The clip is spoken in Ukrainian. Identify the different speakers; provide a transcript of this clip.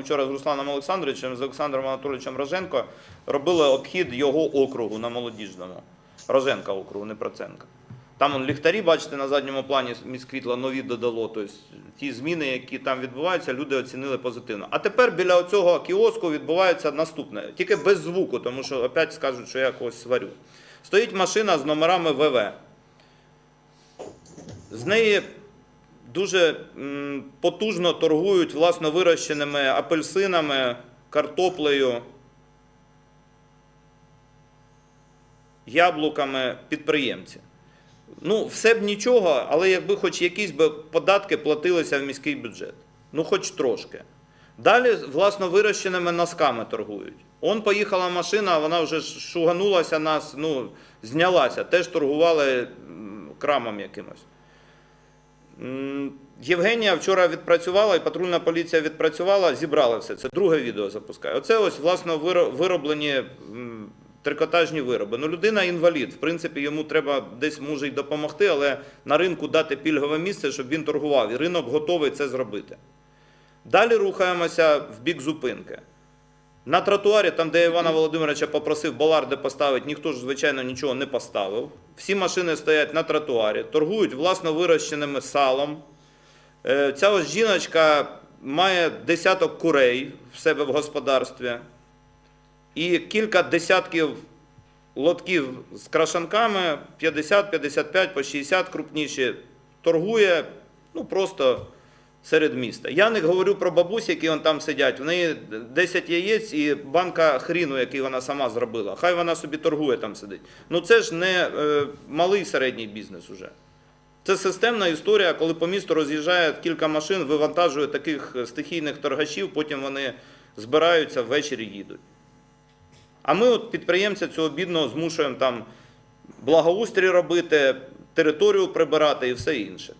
Speaker 1: Вчора з Русланом Олександровичем, з Олександром Анатолійовичем Роженко робили обхід його округу на молодіжному. Роженка округу, не Проценка. Там он, ліхтарі, бачите, на задньому плані міськвітла нові додало. Тобто ті зміни, які там відбуваються, люди оцінили позитивно. А тепер біля цього кіоску відбувається наступне, тільки без звуку, тому що опять скажуть, що я когось сварю. Стоїть машина з номерами ВВ. З неї дуже потужно торгують власно вирощеними апельсинами, картоплею, яблуками підприємці. Ну, все б нічого, але якби хоч якісь би податки платилися в міський бюджет. Ну, хоч трошки. Далі, власно, вирощеними носками торгують. Он поїхала машина, вона вже шуганулася нас, ну, знялася. Теж торгували крамом якимось. Євгенія вчора відпрацювала, і патрульна поліція відпрацювала, зібрали все. Це друге відео запускає. Оце ось, власно, вироблені трикотажні вироби. Ну, людина інвалід. В принципі, йому треба десь може й допомогти, але на ринку дати пільгове місце, щоб він торгував. І ринок готовий це зробити. Далі рухаємося в бік зупинки. На тротуарі, там, де Івана Володимировича попросив баларди поставити, ніхто ж, звичайно, нічого не поставив. Всі машини стоять на тротуарі, торгують власно вирощеними салом. Е, Ця ось жіночка має десяток курей в себе в господарстві і кілька десятків лотків з крашанками, 50, 55, по 60 крупніші, торгує ну, просто серед міста. Я не говорю про бабусь, які там сидять. В неї 10 яєць і банка хріну, який вона сама зробила. Хай вона собі торгує там сидить. Ну це ж не е, малий середній бізнес уже. Це системна історія, коли по місту роз'їжджає кілька машин, вивантажує таких стихійних торгашів, потім вони збираються ввечері їдуть. А ми от підприємця цього бідного змушуємо там благоустрій робити, територію прибирати і все інше.